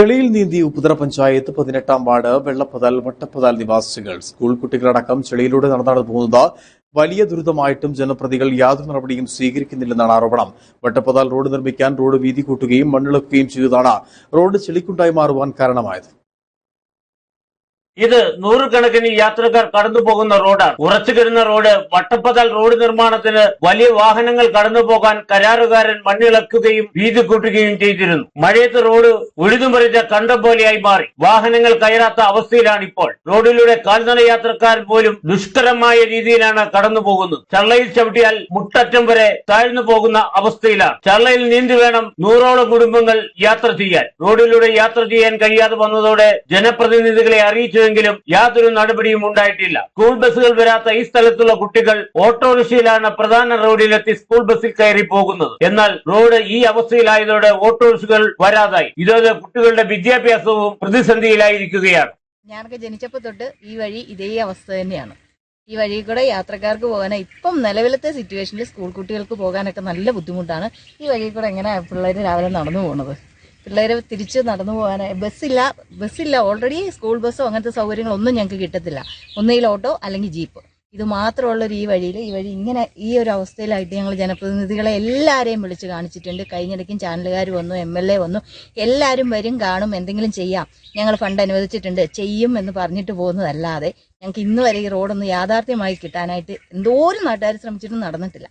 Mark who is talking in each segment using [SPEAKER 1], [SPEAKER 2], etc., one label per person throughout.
[SPEAKER 1] ചെളിയിൽ നീന്തി ഉപ്പുതറ പഞ്ചായത്ത് പതിനെട്ടാം വാർഡ് വെള്ളപ്പതാൽ വട്ടപ്പതാൽ നിവാസികൾ. സ്കൂൾ കുട്ടികളടക്കം ചെളിയിലൂടെ നടന്നാണ് പോകുന്നത്. വലിയ ദുരിതമായിട്ടും ജനപ്രതികൾ യാതൊരു നടപടിയും സ്വീകരിക്കുന്നില്ലെന്നാണ് ആരോപണം. വട്ടപ്പതാൽ റോഡ് നിർമ്മിക്കാൻ റോഡ് വീതി കൂട്ടുകയും മണ്ണിളക്കുകയും ചെയ്തതാണ് റോഡ് ചെളിക്കുണ്ടായി മാറുവാൻ കാരണമായത്.
[SPEAKER 2] ഇത് നൂറുകണക്കിന് യാത്രക്കാർ കടന്നു പോകുന്ന റോഡാണ്. ഉറച്ചു കിടന്ന റോഡ് വട്ടപ്പതാൽ റോഡ് നിർമ്മാണത്തിന് വലിയ വാഹനങ്ങൾ കടന്നു പോകാൻ കരാറുകാരൻ മണ്ണിളക്കുകയും വീതി കൂട്ടുകയും ചെയ്തിരുന്നു. മഴയത്ത് റോഡ് ഉഴുതുമറിച്ച കണ്ടം പോലെയായി മാറി. വാഹനങ്ങൾ കയറാത്ത അവസ്ഥയിലാണ് ഇപ്പോൾ റോഡിലൂടെ കാൽനട യാത്രക്കാർ പോലും ദുഷ്കരമായ രീതിയിലാണ് കടന്നു പോകുന്നത്. ചള്ളയിൽ ചവിട്ടിയാൽ മുട്ടറ്റം വരെ താഴ്ന്നു പോകുന്ന അവസ്ഥയിലാണ്. ചള്ളയിൽ നീന്തി വേണം നൂറോളം കുടുംബങ്ങൾ യാത്ര ചെയ്യാൻ. റോഡിലൂടെ യാത്ര ചെയ്യാൻ കഴിയാതെ വന്നതോടെ ജനപ്രതിനിധികളെ അറിയിച്ചുവെങ്കിലും യാതൊരു നടപടിയും ഉണ്ടായിട്ടില്ല. സ്കൂൾ ബസ്സുകൾ വരാത്ത ഈ സ്ഥലത്തുള്ള കുട്ടികൾ ഓട്ടോറിക്ഷയിലാണ് പ്രധാന റോഡിലെത്തി സ്കൂൾ ബസ്സിൽ കയറി പോകുന്നത്. എന്നാൽ റോഡ് ഈ അവസ്ഥയിലായതോടെ ഓട്ടോറിക്ഷകൾ വരാതായി. ഇതോടെ കുട്ടികളുടെ വിദ്യാഭ്യാസവും പ്രതിസന്ധിയിലായിരിക്കുകയാണ്.
[SPEAKER 3] ഞാനൊക്കെ ജനിച്ചപ്പോൾ തൊട്ട് ഈ വഴി ഇതേ അവസ്ഥ തന്നെയാണ്. ഈ വഴി കൂടെ യാത്രക്കാർക്ക് പോകാൻ ഇപ്പം നിലവിലത്തെ സിറ്റുവേഷനിൽ സ്കൂൾ കുട്ടികൾക്ക് പോകാനൊക്കെ നല്ല ബുദ്ധിമുട്ടാണ്. ഈ വഴി കൂടെ എങ്ങനെ പിള്ളേർ രാവിലെ നടന്നു പോകുന്നത് പിള്ളേർ തിരിച്ച് നടന്നു പോകാനായി ബസ്സില്ല ബസ്സില്ല. ഓൾറെഡി സ്കൂൾ ബസ്സോ അങ്ങനത്തെ സൗകര്യങ്ങളൊന്നും ഞങ്ങൾക്ക് കിട്ടത്തില്ല. ഒന്നുകിൽ ഓട്ടോ അല്ലെങ്കിൽ ജീപ്പ്. ഇത് മാത്രമുള്ളൊരു ഈ വഴിയിൽ ഈ വഴി ഇങ്ങനെ ഈ ഒരു അവസ്ഥയിലായിട്ട് ഞങ്ങൾ ജനപ്രതിനിധികളെ എല്ലാവരെയും വിളിച്ച് കാണിച്ചിട്ടുണ്ട്. കഴിഞ്ഞിടയ്ക്കും ചാനലുകാർ വന്നു എം എൽ എ വന്നു. എല്ലാവരും വരും കാണും എന്തെങ്കിലും ചെയ്യാം. ഞങ്ങൾ ഫണ്ട് അനുവദിച്ചിട്ടുണ്ട്. ചെയ്യും എന്ന് പറഞ്ഞിട്ട് പോകുന്നതല്ലാതെ ഞങ്ങൾക്ക് ഇന്ന് വരെ ഈ റോഡൊന്ന് യാഥാർത്ഥ്യമായി കിട്ടാനായിട്ട് എന്തോരം നാട്ടുകാർ ശ്രമിച്ചിട്ടും നടന്നിട്ടില്ല.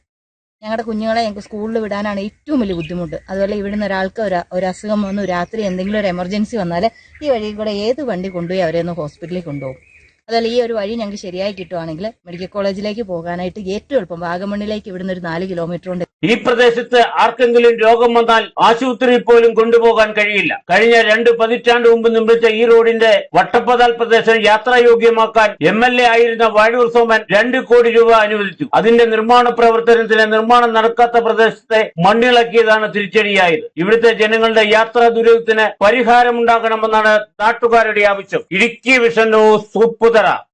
[SPEAKER 3] ഞങ്ങളുടെ കുഞ്ഞുങ്ങളെ ഞങ്ങൾക്ക് സ്കൂളിൽ വിടാനാണ് ഏറ്റവും വലിയ ബുദ്ധിമുട്ട്. അതുപോലെ ഇവിടുന്ന് ഒരാൾക്ക് ഒരു ഒരു അസുഖം വന്നു രാത്രി എന്തെങ്കിലും ഒരു എമർജൻസി വന്നാൽ ഈ വഴി കൂടെ ഏത് വണ്ടി കൊണ്ടുപോയി അവരെ ഒന്ന് ഹോസ്പിറ്റലിൽ കൊണ്ടുപോകും. അതുപോലെ ഈ ഒരു വഴി ഞങ്ങൾക്ക് ശരിയായി കിട്ടുവാണെങ്കിൽ മെഡിക്കൽ കോളേജിലേക്ക് പോകാനായിട്ട് ഏറ്റവും എളുപ്പം വാഗമണ്ണിലേക്ക് ഇവിടുന്ന് ഒരു നാല് കിലോമീറ്റർ ഉണ്ട്.
[SPEAKER 2] ഈ പ്രദേശത്ത് ആർക്കെങ്കിലും രോഗം വന്നാൽ ആശുപത്രിയിൽ പോലും കൊണ്ടുപോകാൻ കഴിയില്ല. കഴിഞ്ഞ രണ്ട് പതിറ്റാണ്ട് മുമ്പ് നിർമ്മിച്ച ഈ റോഡിന്റെ വട്ടപ്പതാൽ പ്രദേശം യാത്രായോഗ്യമാക്കാൻ എം എൽ എ ആയിരുന്ന വാഴൂർ സോമൻ രണ്ട് കോടി രൂപ അനുവദിച്ചു. അതിന്റെ നിർമ്മാണ പ്രവർത്തനത്തിന് നിർമ്മാണം നടക്കാത്ത പ്രദേശത്തെ മണ്ണിളക്കിയതാണ് തിരിച്ചടിയായത്. ഇവിടുത്തെ ജനങ്ങളുടെ യാത്രാ ദുരിതത്തിന് പരിഹാരമുണ്ടാകണമെന്നാണ് നാട്ടുകാരുടെ ആവശ്യം. Idukki vision news Upputhara